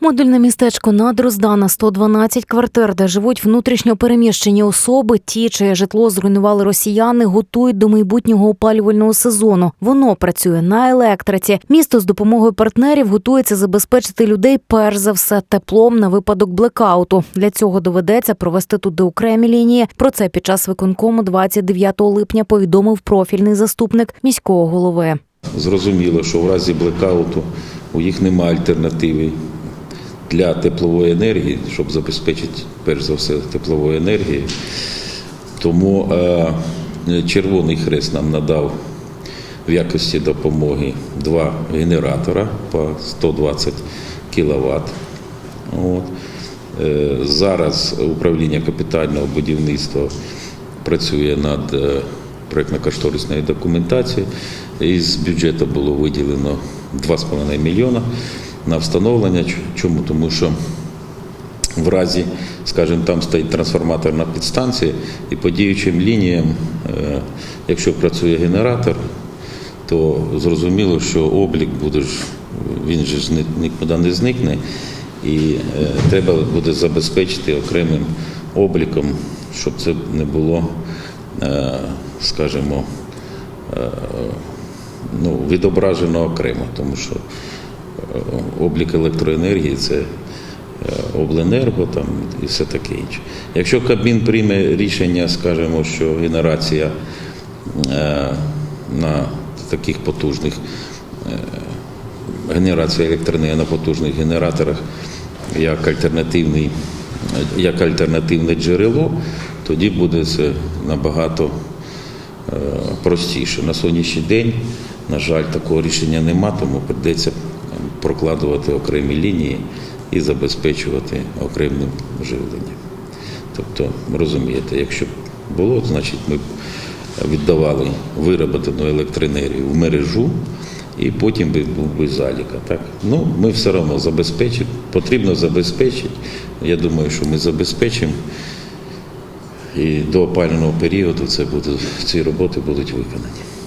Модульне містечко Надроздана, 112 квартир, де живуть внутрішньо переміщені особи. Ті, чиє житло зруйнували росіяни, готують до майбутнього опалювального сезону. Воно працює на електриці. Місто з допомогою партнерів готується забезпечити людей перш за все теплом на випадок блекауту. Для цього доведеться провести туди окремі лінії. Про це під час виконкому 29 липня повідомив профільний заступник міського голови. Зрозуміло, що в разі блекауту у їх немає альтернативи для теплової енергії, щоб забезпечити перш за все тепловою енергією. Тому е, Червоний Хрест нам надав в якості допомоги два генератора по 120 кВт. От. Е, Зараз управління капітального будівництва працює над е, проєктно-кошторисною документацією. Із бюджету було виділено 2,5 мільйона на встановлення. Чому? Тому що в разі, скажімо, там стоїть трансформаторна підстанція, і по діючим лініям, е, якщо працює генератор, то зрозуміло, що облік буде ж, він же ж нікуди не зникне, і е, треба буде забезпечити окремим обліком, щоб це не було, е, скажімо, ну, відображено окремо, тому що облік електроенергії це е, обленерго там, і все таке інше. Якщо Кабмін прийме рішення, скажімо, що генерація е, на таких потужних е, генерація електроенергії на потужних генераторах як альтернативний, як альтернативне джерело, тоді буде це набагато е, простіше. На сьогоднішній день, на жаль, такого рішення нема, тому прийдеться прокладувати окремі лінії і забезпечувати окремим живленням. Тобто, розумієте, якщо б було, значить ми б віддавали вироботену електроенергію в мережу, і потім би був би заліка. Так? Ну, ми все одно забезпечимо, потрібно забезпечити. Я думаю, що ми забезпечимо. І до опалювального періоду це буде, ці роботи будуть виконані.